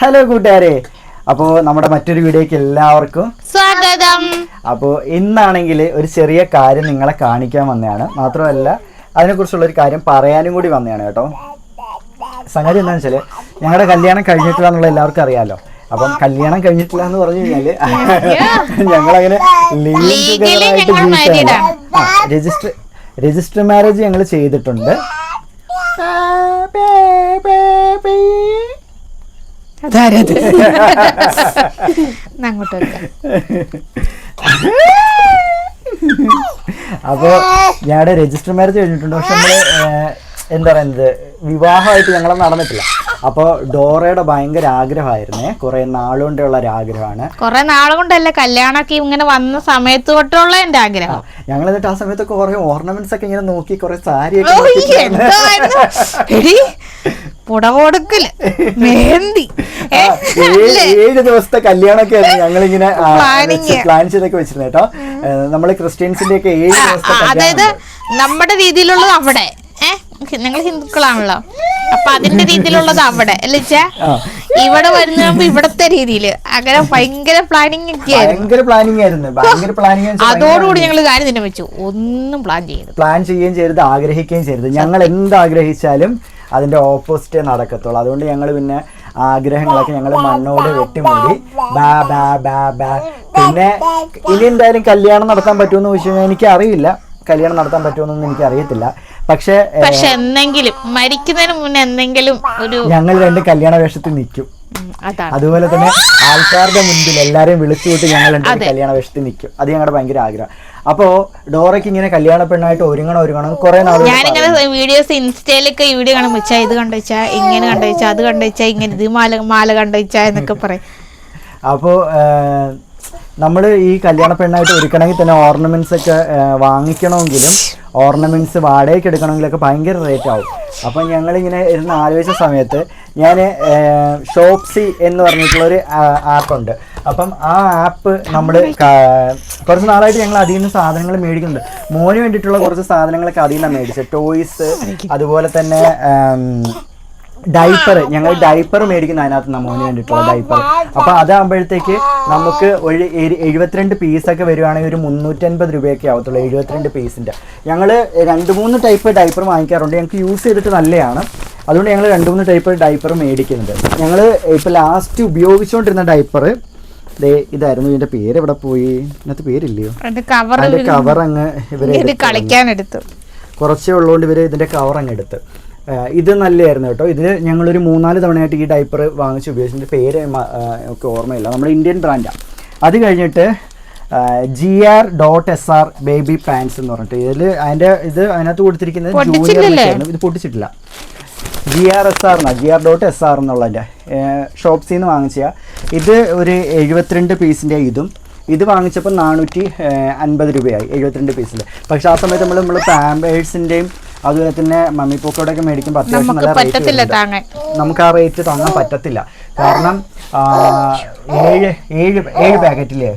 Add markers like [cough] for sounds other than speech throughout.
Hello കൂട്ടുകാരെ. അപ്പോൾ നമ്മുടെ മറ്റൊരു വീഡിയോക്ക് എല്ലാവർക്കും സ്വാഗതം. അപ്പോൾ ഇന്നാണെങ്കിൽ ഒരു ചെറിയ കാര്യം നിങ്ങളെ കാണിക്കാൻ വന്നതാണ്. മാത്രമല്ല അതിനെക്കുറിച്ചുള്ള ഒരു കാര്യം പറയാനും കൂടി വന്നതാണ് കേട്ടോ. സംഗതി എന്താണെന്ന് വെച്ചാൽ ഞങ്ങളുടെ കല്യാണം കഴിഞ്ഞിട്ടില്ല എന്നുള്ള എല്ലാവർക്കും അറിയാലോ. അപ്പം കല്യാണം കഴിഞ്ഞിട്ടില്ല എന്ന് പറഞ്ഞു കഴിഞ്ഞാൽ ഞങ്ങളങ്ങനെ ലീഗലായിട്ട് രജിസ്റ്റർ രജിസ്റ്റർ മാരേജ് ഞങ്ങൾ ചെയ്തിട്ടുണ്ട്. അതാരത് അങ്ങോട്ട്. അപ്പോൾ ഞങ്ങളുടെ രജിസ്റ്റർ മാരേജ് കഴിഞ്ഞിട്ടുണ്ട്. പക്ഷെ നമ്മൾ എന്താ പറയുന്നത്? വിവാഹമായിട്ട് ഞങ്ങൾ നടന്നിട്ടില്ല. അപ്പോൾ ഡോറയുടെ ഭയങ്കര ആഗ്രഹമായിരുന്നേ. കുറെ നാളുകൊണ്ടുള്ള ഒരു ആഗ്രഹമാണ്. കുറെ നാളുകൊണ്ടല്ലേ കല്യാണമൊക്കെ ഇങ്ങനെ വന്ന സമയത്ത് തൊട്ടുള്ള എന്റെ ആഗ്രഹം. ഞങ്ങൾ എന്നിട്ട് ആ സമയത്തൊക്കെ കുറെ ഓർണമെന്റ്സ് ഒക്കെ ഇങ്ങനെ നോക്കി കുറെ സാരി ഓ, എന്തായിരുന്നു? [laughs] ഏഴ് ദിവസത്തെ കല്യാണമൊക്കെ ആയിരുന്നു ഞങ്ങളിങ്ങനെ. പ്ലാൻ ചെയ്തൊക്കെ വെച്ചിരുന്നത് കേട്ടോ. നമ്മൾ ക്രിസ്ത്യൻസിന്റെ ഒക്കെ ഏഴ് ദിവസത്തെ അതായത് നമ്മുടെ രീതിയിലുള്ളത് അവിടെ. ഏഹ് ഞങ്ങൾ ഹിന്ദുക്കളാണല്ലോ. അപ്പൊ അതിന്റെ രീതിയിലുള്ളത് അവിടെ അല്ലേ. ഇവിടെ വരുന്ന ഇവിടത്തെ രീതിയിൽ. അങ്ങനെ ഭയങ്കര പ്ലാനിങ് ഒക്കെ ഭയങ്കര പ്ലാനിങ് ആയിരുന്നു. ഭയങ്കര പ്ലാനിങ് അതോടുകൂടി ഞങ്ങൾ കാര്യം തന്നെ വെച്ചു. ഒന്നും പ്ലാൻ ചെയ്യരുത്. പ്ലാൻ ചെയ്യുകയും ചെയ്തത് ആഗ്രഹിക്കുകയും ചെയ്യരുത്. ഞങ്ങൾ എന്ത് ആഗ്രഹിച്ചാലും അതിന്റെ ഓപ്പോസിറ്റേ നടക്കത്തുള്ളൂ. അതുകൊണ്ട് ഞങ്ങൾ പിന്നെ ആഗ്രഹങ്ങളൊക്കെ ഞങ്ങൾ മണ്ണോട് വെട്ടിമൂടി. ബാ ബാ ബാ ബാ. പിന്നെ ഇനി എന്തായാലും കല്യാണം നടത്താൻ പറ്റുമെന്ന് ചോദിച്ചു കഴിഞ്ഞാൽ എനിക്ക് അറിയില്ല കല്യാണം നടത്താൻ പറ്റുമെന്നൊന്നും എനിക്ക് അറിയത്തില്ല പക്ഷേ പക്ഷെ എന്തെങ്കിലും മരിക്കുന്നതിന് മുന്നേ എന്തെങ്കിലും ഒരു ഞങ്ങൾ രണ്ട് കല്യാണ വേഷത്തിൽ നിൽക്കും. അതുപോലെ തന്നെ ആൾക്കാരുടെ മുൻപിൽ എല്ലാരെയും വിളിച്ചു കൂട്ടി ഞങ്ങൾ കല്യാണ വേഷത്തിൽ നിൽക്കും. അത് ഞങ്ങളുടെ ഭയങ്കര ആഗ്രഹം. അപ്പോ ഡോറയ്ക്ക് ഇങ്ങനെ കല്യാണ പെണ്ണായിട്ട് ഒരുങ്ങണം ഒരുങ്ങണം കുറെ നാൾ ഞാനിങ്ങനെ വീഡിയോസ് ഇൻസ്റ്റയിലൊക്കെ ഈ വീഡിയോ കാണുമ്പോൾ വെച്ചാ ഇത് കണ്ടു വെച്ചാ ഇങ്ങനെ കണ്ടു വെച്ചാ അത് കണ്ടു വെച്ചാ ഇങ്ങനെ ഇത് മാല മാല കണ്ടു വെച്ചാ എന്നൊക്കെ പറയും. അപ്പോൾ നമ്മൾ ഈ കല്യാണ പെണ്ണായിട്ട് ഒരുക്കണമെങ്കിൽ തന്നെ ഓർണമെന്റ്സ് ഒക്കെ വാങ്ങിക്കണമെങ്കിലും ഓർണമെന്റ്സ് വാടകയ്ക്ക് എടുക്കണമെങ്കിലൊക്കെ ഭയങ്കര റേറ്റ് ആവും. അപ്പം ഞങ്ങളിങ്ങനെ ഇരുന്ന് ആലോചിച്ച സമയത്ത് ഞാൻ ഷോപ്സി എന്ന് പറഞ്ഞിട്ടുള്ളൊരു ആപ്പ് ഉണ്ട്. അപ്പം ആ ആപ്പ് നമ്മൾ കുറച്ച് നാളായിട്ട് ഞങ്ങൾ അതിൽ നിന്ന് സാധനങ്ങൾ മേടിക്കുന്നുണ്ട്. മോന് വേണ്ടിയിട്ടുള്ള കുറച്ച് സാധനങ്ങളൊക്കെ അതിൽ നിന്നാണ് മേടിച്ചത്. ടോയ്സ് അതുപോലെ തന്നെ ഡൈപ്പർ ഞങ്ങൾ ഡൈപ്പർ മേടിക്കുന്ന അതിനകത്ത് നമ്മൾ മോന് വേണ്ടിയിട്ടുള്ള ഡൈപ്പർ അപ്പൊ അതാകുമ്പോഴത്തേക്ക് നമുക്ക് ഒരു എഴു- എഴുപത്തിരണ്ട് പീസൊക്കെ വരുവാണെങ്കിൽ ഒരു മുന്നൂറ്റൻപത് രൂപയൊക്കെ ആവത്തുള്ളൂ എഴുപത്തിരണ്ട് പീസിന്റെ ഞങ്ങൾ രണ്ട് മൂന്ന് ടൈപ്പ് ഡൈപ്പർ വാങ്ങിക്കാറുണ്ട്. ഞങ്ങൾക്ക് യൂസ് ചെയ്തിട്ട് നല്ലതാണ്. അതുകൊണ്ട് ഞങ്ങൾ രണ്ട് മൂന്ന് ടൈപ്പ് ഡൈപ്പർ മേടിക്കുന്നുണ്ട്. ഞങ്ങൾ ഇപ്പോൾ ലാസ്റ്റ് ഉപയോഗിച്ചുകൊണ്ടിരുന്ന ഡൈപ്പർ ദേ ഇതായിരുന്നു. ഇതിന്റെ പേര് എവിടെ പോയി? ഇതിനകത്ത് പേരില്ലയോ? കവർ അതിന്റെ കവർ അങ്ങ് കളിക്കാനെടുത്തു. കുറച്ചേ ഉള്ളതുകൊണ്ട് ഇവർ ഇതിന്റെ കവർ അങ്ങ് എടുത്ത്. ഇത് നല്ലതായിരുന്നു കേട്ടോ. ഇത് ഞങ്ങളൊരു മൂന്നാൽ തവണയായിട്ട് ഈ ഡൈപ്പർ വാങ്ങിച്ച് ഉപയോഗിച്ചതിന്റെ പേര് ഒക്കെ ഓർമ്മയില്ല. നമ്മുടെ ഇന്ത്യൻ ബ്രാൻഡാണ് അത് കഴിഞ്ഞിട്ട് G R dot S R baby pants എന്ന് പറഞ്ഞിട്ട്. ഇതിൽ അതിന്റെ ഇത് അതിനകത്ത് കൊടുത്തിരിക്കുന്നത് ജൂനിയർ ഇത് പൊട്ടിച്ചിട്ടില്ല. ജി ആർ എസ് ആർ എന്നാണ് G R dot S R എന്നുള്ളതിന്റെ ഷോപ്സിൽ നിന്ന് വാങ്ങിച്ച ഇത് ഒരു എഴുപത്തിരണ്ട് പീസിന്റെ ഇതും ഇത് വാങ്ങിച്ചപ്പോൾ നാനൂറ്റി അൻപത് രൂപയായി എഴുപത്തിരണ്ട് പീസിൽ പക്ഷെ ആ സമയത്ത് നമ്മൾ നമ്മൾ പാമ്പേഴ്സിന്റെയും അതുപോലെ തന്നെ മമ്മി പൂക്കോടൊക്കെ മേടിക്കുമ്പോൾ അത്യാവശ്യം നല്ല റേറ്റ് നമുക്ക് ആ റേറ്റ് താങ്ങാൻ പറ്റത്തില്ല. കാരണം ഏഴ് ഏഴ് ഏഴ് പാക്കറ്റില്ലേ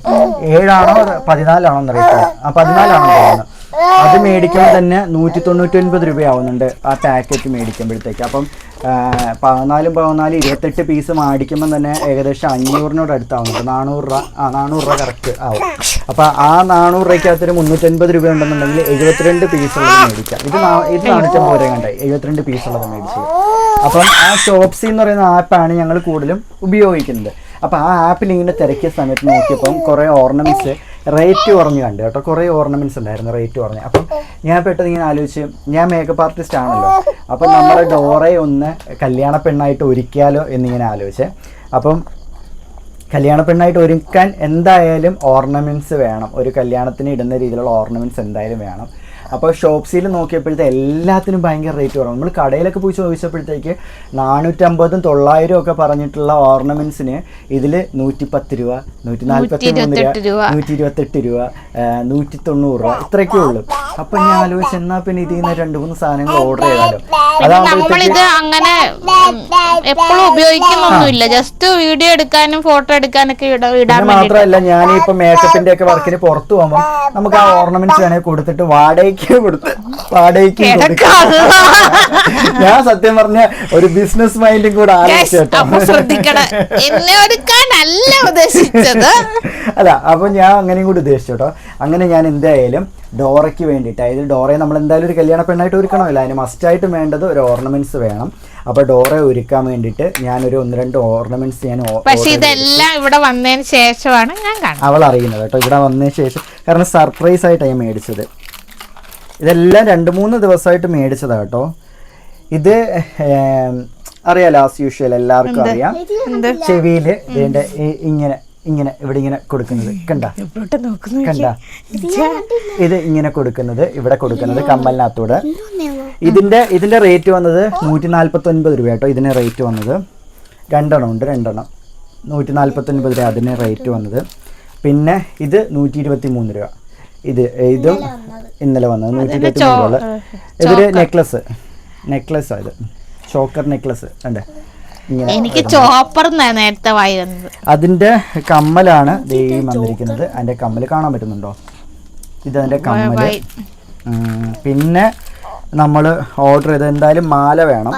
ഏഴാണോ പതിനാലാണോ എന്നറിയത്തില്ല ആ പതിനാലാണോ തോന്നുന്നു. അത് മേടിക്കുമ്പോൾ തന്നെ നൂറ്റി തൊണ്ണൂറ്റി ഒൻപത് രൂപയാവുന്നുണ്ട് ആ പാക്കറ്റ് മേടിക്കുമ്പോഴത്തേക്ക്. അപ്പം പതിനാലും പതിനാലും ഇരുപത്തെട്ട് പീസ് മേടിക്കുമ്പോൾ തന്നെ ഏകദേശം അഞ്ഞൂറിനോട് അടുത്താവുന്നുണ്ട്. നാനൂറ് രൂപ ആ നാനൂറ് രൂപ കറക്റ്റ് ആവും. അപ്പോൾ ആ നാനൂറ് രൂപയ്ക്കകത്തൊരു മുന്നൂറ്റൻപത് രൂപ ഉണ്ടെന്നുണ്ടെങ്കിൽ എഴുപത്തിരണ്ട് പീസ് ഉള്ളത് മേടിക്കാം. ഇത് ഇത് നാണിച്ച പോരെ കണ്ടെ. എഴുപത്തിരണ്ട് പീസ് ഉള്ളത് മേടിച്ചു. അപ്പം ആ ഷോപ്സി എന്ന് പറയുന്ന ആപ്പാണ് ഞങ്ങൾ കൂടുതലും ഉപയോഗിക്കുന്നത്. അപ്പോൾ ആ ആപ്പിൽ ഇങ്ങനെ തിരക്കിയ സമയത്ത് നോക്കിയപ്പം കുറേ ഓർണമെന്റ്സ് റേറ്റ് കുറഞ്ഞ് കണ്ടു കേട്ടോ. കുറേ ഓർണമെന്റ്സ് ഉണ്ടായിരുന്നു റേറ്റ് കുറഞ്ഞ്. അപ്പം ഞാൻ പെട്ടെന്ന് ഇങ്ങനെ ആലോചിച്ച് ഞാൻ മേക്കപ്പ് ആർട്ടിസ്റ്റ് ആണല്ലോ. അപ്പം നമ്മുടെ ഡോറയെ ഒന്ന് കല്യാണ പെണ്ണായിട്ട് ഒരുക്കിയാലോ എന്നിങ്ങനെ ആലോചിച്ച്. അപ്പം കല്യാണ പെണ്ണായിട്ട് ഒരുക്കാൻ എന്തായാലും ഓർണമെന്റ്സ് വേണം. ഒരു കല്യാണത്തിന് ഇടുന്ന രീതിയിലുള്ള ഓർണമെന്റ്സ് എന്തായാലും വേണം. അപ്പോൾ ഷോപ്സിയിൽ നോക്കിയപ്പോഴത്തെ എല്ലാത്തിനും ഭയങ്കര റേറ്റ് കുറവ്. നമ്മൾ കടയിലൊക്കെ പോയി ചോദിച്ചപ്പോഴത്തേക്ക് നാനൂറ്റമ്പതും തൊള്ളായിരം ഒക്കെ പറഞ്ഞിട്ടുള്ള ഓർണമെന്റ്സിന് ഇതിൽ നൂറ്റി പത്ത് രൂപ നൂറ്റി നാൽപ്പത്തി മൂന്ന് രൂപ 128 രൂപ. നൂറ്റി ഇരുപത്തെട്ട് രൂപ നൂറ്റി തൊണ്ണൂറ് രൂപ ഇത്രയൊക്കെ ഉള്ളൂ. അപ്പം ഞാൻ ആലോചിച്ച് എന്നാൽ പിന്നെ ഇതിൽ നിന്ന് രണ്ട് മൂന്ന് സാധനങ്ങൾ ഓർഡർ ചെയ്താലോ? നമ്മളിത് അങ്ങനെ എപ്പോഴും ഉപയോഗിക്കുന്നൊന്നുമില്ല. ജസ്റ്റ് വീഡിയോ എടുക്കാനും ഫോട്ടോ എടുക്കാനൊക്കെ ഇട- ഇടാൻ മാത്രമല്ല ഞാൻ ഇപ്പൊ മേക്കപ്പിന്റെ ഒക്കെ വർക്കിന് പുറത്തു പോകുമ്പോൾ നമുക്ക് ആ ഓർണമെന്റ്സ് വേണേൽ കൊടുത്തിട്ട് വാടകയ്ക്ക് വാടകയ്ക്ക് കൊടുത്ത് വാടകയ്ക്ക്. ഞാൻ സത്യം പറഞ്ഞ ഒരു ബിസിനസ് മൈൻഡും കൂടെ ഉദ്ദേശിച്ചത്. അല്ല അപ്പൊ ഞാൻ അങ്ങനെയും കൂടി ഉദ്ദേശിച്ചു കേട്ടോ. അങ്ങനെ ഞാൻ എന്തായാലും ഡോറയ്ക്ക് വേണ്ടിയിട്ട് അതായത് ഡോറയെ നമ്മൾ എന്തായാലും ഒരു കല്യാണ പെണ്ണായിട്ട് ഒരുക്കണമല്ലോ. അതിന് മസ്റ്റായിട്ടും വേണ്ടത് ഒരു ഓർണമെന്റ്സ് വേണം. അപ്പൊ ഡോറ ഒരുക്കാൻ വേണ്ടിയിട്ട് ഞാനൊരു ഒന്ന് രണ്ട് ഓർണമെന്റ്സ് ഞാൻ പക്ഷെ. ഇതെല്ലാം ഇവിടെ വന്നതിന് ശേഷമാണ് ഞാൻ അവൾ അറിയുന്നത് കേട്ടോ. ഇവിടെ വന്നതിന് ശേഷം കാരണം സർപ്രൈസ് ആയിട്ടാണ് ഞാൻ മേടിച്ചത്. ഇതെല്ലാം രണ്ട് മൂന്ന് ദിവസമായിട്ട് മേടിച്ചതാണ് കേട്ടോ. ഇത് അറിയാലോ ആസ് യൂഷ്വൽ എല്ലാവർക്കും അറിയാം. എന്ത്? ചെവിയിൽ ഇതിന്റെ ഇങ്ങനെ ഇങ്ങനെ ഇവിടെ ഇങ്ങനെ കൊടുക്കുന്നത്. കണ്ട? കണ്ട? ഇത്. ഇങ്ങനെ കൊടുക്കുന്നത് ഇവിടെ കൊടുക്കുന്നത് കമ്മലിനകത്തൂടെ. ഇതിന്റെ ഇതിന്റെ റേറ്റ് വന്നത് നൂറ്റി നാല്പത്തി ഒൻപത് രൂപ കേട്ടോ ഇതിന് റേറ്റ് വന്നത്. രണ്ടെണ്ണം ഉണ്ട് രണ്ടെണ്ണം. നൂറ്റി നാല്പത്തി ഒൻപത് രൂപ അതിന് റേറ്റ് വന്നത്. പിന്നെ ഇത് നൂറ്റി ഇരുപത്തി മൂന്ന് രൂപ. ഇത് ഇതും ഇന്നലെ വന്നത്. നൂറ്റി ഇരുപത്തി മൂന്ന് രൂപ. ഇതൊരു നെക്ലസ്. നെക്ലസ് ഇത്. Choker necklace. അല്ലേ എനിക്ക് ചോപ്പർ നേരത്തെ അതിന്റെ കമ്മലാണ് ദേ വന്നിരിക്കുന്നത്. അതിന്റെ കമ്മൽ കാണാൻ പറ്റുന്നുണ്ടോ? ഇത് അതിന്റെ കമ്മൽ. പിന്നെ നമ്മൾ ഓർഡർ ചെയ്ത് എന്തായാലും മാല വേണം.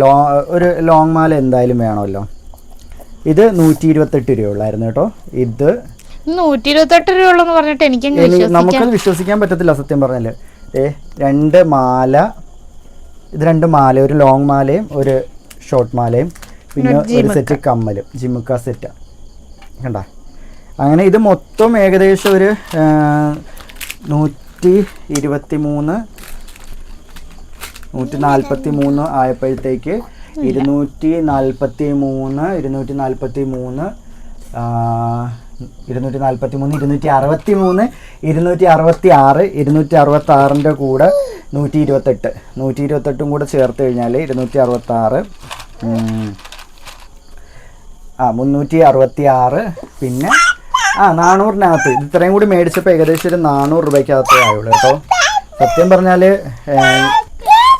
ലോ ഒരു ലോങ് മാല എന്തായാലും വേണമല്ലോ. ഇത് നൂറ്റി ഇരുപത്തെട്ട് രൂപ ഉള്ളായിരുന്നു കേട്ടോ. ഇത് നൂറ്റി ഇരുപത്തെട്ട് രൂപ ഉള്ളെന്ന് പറഞ്ഞിട്ട് എനിക്ക് നമുക്കത് വിശ്വസിക്കാൻ പറ്റത്തില്ല സത്യം പറഞ്ഞാൽ. ഏ രണ്ട് മാല ഇത് രണ്ട് മാല ഒരു ലോങ് മാലയും ഒരു ഷോർട്ട് മാലയും പിന്നെ ഒരു സെറ്റ് കമ്മലും ജിമുക്ക സെറ്റ് കണ്ട? അങ്ങനെ ഇത് മൊത്തം ഏകദേശം ഒരു നൂറ്റി ഇരുപത്തി മൂന്ന് നൂറ്റി നാൽപ്പത്തി മൂന്ന് ആയപ്പോഴത്തേക്ക് ഇരുന്നൂറ്റി നാൽപ്പത്തി മൂന്ന് ഇരുന്നൂറ്റി നാൽപ്പത്തി മൂന്ന് ഇരുന്നൂറ്റി നാൽപ്പത്തി മൂന്ന് ഇരുന്നൂറ്റി അറുപത്തി മൂന്ന് ഇരുന്നൂറ്റി അറുപത്തി ആറ് ഇരുന്നൂറ്റി അറുപത്തി ആറിന്റെ കൂടെ നൂറ്റി ഇരുപത്തെട്ട് നൂറ്റി ഇരുപത്തെട്ടും കൂടെ ചേർത്ത് കഴിഞ്ഞാൽ ഇരുന്നൂറ്റി അറുപത്തി ആറ് ആ മുന്നൂറ്റി അറുപത്തി ആറ് പിന്നെ ആ നാനൂറിനകത്ത്. ഇത് ഇത്രയും കൂടി മേടിച്ചപ്പോൾ ഏകദേശം ഒരു നാനൂറ് രൂപയ്ക്കകത്തേ ആയുള്ളൂ കേട്ടോ. സത്യം പറഞ്ഞാൽ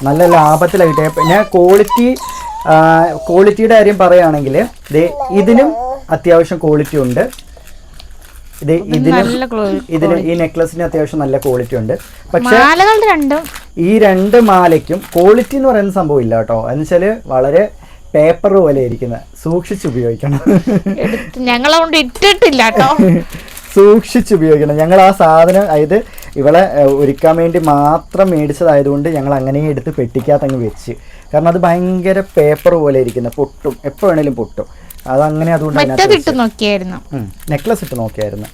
നല്ല ലാഭത്തിലായിട്ട്. ഞാൻ ക്വാളിറ്റി ക്വാളിറ്റിയുടെ കാര്യം പറയുകയാണെങ്കിൽ ഇതിനും അത്യാവശ്യം ക്വാളിറ്റി ഉണ്ട്. ഇത് ഇതിനും ഇതിന് ഈ നെക്ലസിന് അത്യാവശ്യം നല്ല ക്വാളിറ്റി ഉണ്ട്. പക്ഷേ രണ്ടും. ഈ രണ്ട് മാലയ്ക്കും ക്വാളിറ്റി എന്ന് പറയുന്ന സംഭവം ഇല്ല കേട്ടോ. എന്ന് വെച്ചാൽ വളരെ പേപ്പർ പോലെ ഇരിക്കുന്ന സൂക്ഷിച്ച് ഉപയോഗിക്കണം. ഞങ്ങളതുകൊണ്ട് ഇട്ടിട്ടില്ല കേട്ടോ. [laughs] സൂക്ഷിച്ച് ഉപയോഗിക്കണം. ഞങ്ങൾ ആ സാധനം അതായത് ഇവളെ ഒരുക്കാൻ വേണ്ടി മാത്രം മേടിച്ചതായതുകൊണ്ട് ഞങ്ങൾ അങ്ങനെ എടുത്ത് പെട്ടിക്കാത്തങ്ങ് വെച്ച്. കാരണം അത് ഭയങ്കര പേപ്പർ പോലെ ഇരിക്കുന്ന പൊട്ടും. എപ്പോൾ വേണേലും പൊട്ടും. അതങ്ങനെ അതുകൊണ്ട് നോക്കിയായിരുന്നു നെക്ലസ് ഇട്ട് നോക്കിയായിരുന്നു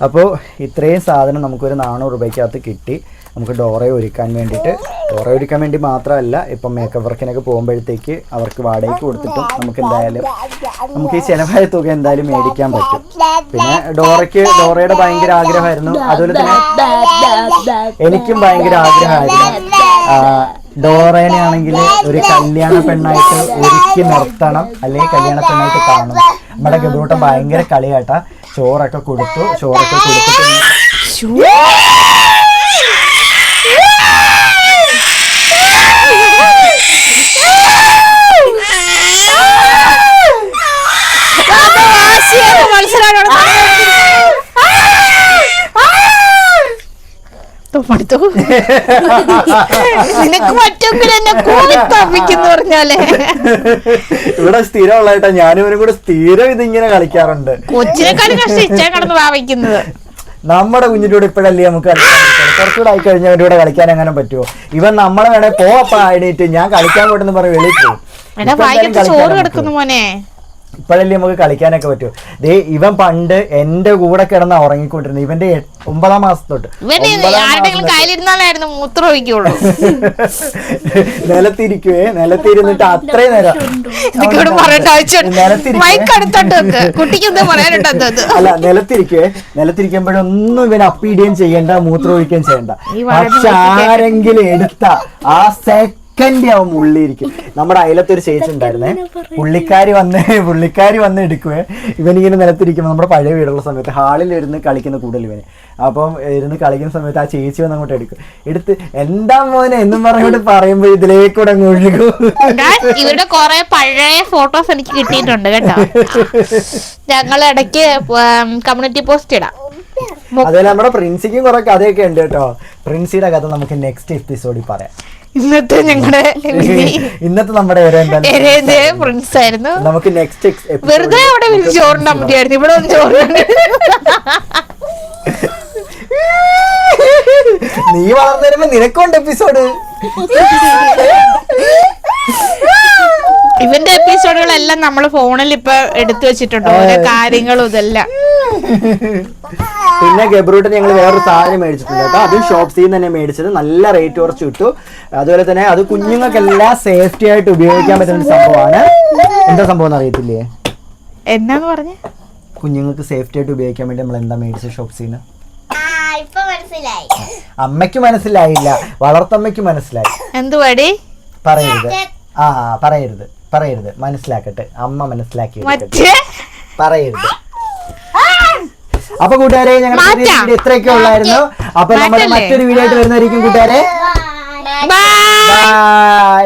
അപ്പോൾ ഇത്രയും സാധനം നമുക്കൊരു നാനൂറ് രൂപയ്ക്കകത്ത് കിട്ടി നമുക്ക് ഡോറയെ ഒരുക്കാൻ വേണ്ടിയിട്ട് ഡോറ ഒരുക്കാൻ വേണ്ടി മാത്രമല്ല ഇപ്പം മേക്കപ്പ് വർക്കിനൊക്കെ പോകുമ്പോഴത്തേക്ക് അവർക്ക് വാടകയ്ക്ക് കൊടുത്തിട്ടും നമുക്ക് എന്തായാലും നമുക്ക് ഈ ചിലവായ തുക എന്തായാലും മേടിക്കാൻ പറ്റും പിന്നെ ഡോറയ്ക്ക് ഡോറയുടെ ഭയങ്കര ആഗ്രഹമായിരുന്നു അതുപോലെ തന്നെ എനിക്കും ഭയങ്കര ആഗ്രഹമായിരുന്നു ആ, ഡോറേനെ ആണെങ്കിൽ ഒരു കല്യാണ പെണ്ണായിട്ട് ഒരുക്കി നിർത്തണം. അല്ലെങ്കിൽ കല്യാണ പെണ്ണായിട്ട് കാണണം. നമ്മുടെ ഗബൂട്ടം ഭയങ്കര കളിയാട്ട. ചോറൊക്കെ കൊടുത്തു ചോറൊക്കെ കൊടുത്തിട്ട് നിനക്ക് പറ്റുമെങ്കിൽ എന്നെ കൂടി തപ്പിക്കുന്നു പറഞ്ഞാലേ. ഇവിടെ സ്ഥിരമുള്ളതായിട്ടാ ഞാനും ഇവരും കൂടെ സ്ഥിരം ഇതിങ്ങനെ കളിക്കാറുണ്ട്. കൊച്ചിനെക്കാളും കഷ്ടം ഇച്ചാൻ കടന്ന് ഭാവിക്കുന്നത് നമ്മുടെ കുഞ്ഞിന്റെ കൂടെ ഇപ്പോഴല്ലേ നമുക്ക്. കുറച്ചുകൂടെ ആയി കഴിഞ്ഞാൽ അവരോട് കൂടെ കളിക്കാൻ എങ്ങനെ പറ്റുമോ ഇവൻ നമ്മളെ വേണേ പോവാ എണീറ്റ് ഞാൻ കളിക്കാൻ പോയിട്ടെന്ന് പറഞ്ഞ് വെളിയിൽ പോകും ചോറ് കിടക്കുന്നു മോനെ. ഇപ്പോഴല്ലേ നമുക്ക് കളിക്കാനൊക്കെ പറ്റൂ. ദേ ഇവൻ പണ്ട് എന്റെ കൂടെ കിടന്ന ഉറങ്ങിക്കൊണ്ടിരുന്നത് ഇവന്റെ ഒമ്പതാം മാസം തൊട്ട് നിലത്തിരിക്കുവേ നിലത്തിരുന്നിട്ട് അത്രയും നേരം. [laughs] അല്ല നിലത്തിരിക്കുവേ. നിലത്തിരിക്കുമ്പോഴൊന്നും ഇവൻ അപ്പീഡിയും ചെയ്യണ്ട മൂത്രം ഒഴിക്കുകയും ചെയ്യണ്ട. പക്ഷെ ആരെങ്കിലും എടുത്ത ആ സെക്കൻഡ് സെക്കൻഡ് ആവും മുള്ളിയിരിക്കും. നമ്മുടെ അയലത്തൊരു ചേച്ചി ഉണ്ടായിരുന്നേ. പുള്ളിക്കാരി വന്ന് പുള്ളിക്കാരി വന്ന് എടുക്കുവേ. ഇവനിങ്ങനെ നിലത്തിരിക്കുമ്പോൾ നമ്മുടെ പഴയ വീടുള്ള സമയത്ത് ഹാളിൽ ഇരുന്ന് കളിക്കുന്ന കൂടുതൽ ഇവന്. അപ്പം ഇരുന്ന് കളിക്കുന്ന സമയത്ത് ആ ചേച്ചി വന്ന് അങ്ങോട്ട് എടുക്കും. എടുത്ത് എന്താ മോനെ എന്നും പറഞ്ഞോട്ട് പറയുമ്പോൾ ഇതിലേക്കൂടെ അങ്ങ് ഒഴുകും. Guys, ഇവിടെ കൊറേ പഴയ ഫോട്ടോസ് എനിക്ക് കിട്ടിയിട്ടുണ്ട് കേട്ടോ. ഞങ്ങൾ ഇടയ്ക്ക് കമ്മ്യൂണിറ്റി പോസ്റ്റ് ഇടാം. മു- നമ്മുടെ പ്രിൻസിക്കും കുറെ കഥയൊക്കെ ഉണ്ട് കേട്ടോ. പ്രിൻസിയുടെ കഥ നമുക്ക് നെക്സ്റ്റ് എപ്പിസോഡിൽ പറയാം. ഇന്നത്തെ ഞങ്ങളുടെ [laughs] ഇന്നത്തെ നമ്മുടെ ഫ്രണ്ട്സ് ആയിരുന്നു. നമുക്ക് നെക്സ്റ്റ് വെറുതെ അവിടെ വിളിച്ച് മതിയായിരുന്നു ഇവിടെ ഒന്ന് ചോറ് [laughs] നീ വളർന്നു വരുമ്പോ നിനക്കുണ്ട് എപ്പിസോഡ് [laughs] ഇവന്റെ എപ്പിസോഡുകളെല്ലാം നമ്മൾ ഫോണിൽ ഇപ്പൊ എടുത്തു വെച്ചിട്ടുണ്ട്. ഓരോ കാര്യങ്ങളും ഇതെല്ലാം. പിന്നെ ഗബ്രൂട്ടിന് ഞങ്ങൾ വേറൊരു സാധനം മേടിച്ചിട്ടുണ്ട് കേട്ടോ. അതും ഷോപ്സിൽ നിന്ന് തന്നെ മേടിച്ചത്. നല്ല റേറ്റ് കുറച്ച് കിട്ടു. അതുപോലെ തന്നെ അത് കുഞ്ഞുങ്ങൾക്കെല്ലാം സേഫ്റ്റി ആയിട്ട് ഉപയോഗിക്കാൻ പറ്റുന്ന സംഭവമാണ്. എന്താ സംഭവം എന്ന് അറിയത്തില്ലേ? എന്നാന്ന് പറഞ്ഞ? കുഞ്ഞുങ്ങൾക്ക് സേഫ്റ്റി ആയിട്ട് ഉപയോഗിക്കാൻ വേണ്ടി നമ്മൾ എന്താ മേടിച്ചത് ഷോപ്സിൽ നിന്ന്? ആ ഇപ്പൊ മനസ്സിലായി. അമ്മയ്ക്ക് മനസ്സിലായില്ല. വളർത്തമ്മയ്ക്ക് മനസ്സിലായി. എന്തുവാടി? പറയരുത്. ആ പറയരുത്. പറയരുത്. മനസ്സിലാക്കട്ടെ. അമ്മ മനസ്സിലാക്കി. പറയരുത്. അപ്പൊ കൂട്ടുകാരെ ഞങ്ങൾ ഇത്രയൊക്കെ ഉള്ളായിരുന്നു. അപ്പൊ നമ്മൾ മറ്റൊരു വീഡിയോ ആയിട്ട് വരുന്നതായിരിക്കും കൂട്ടുകാരെ. ബൈ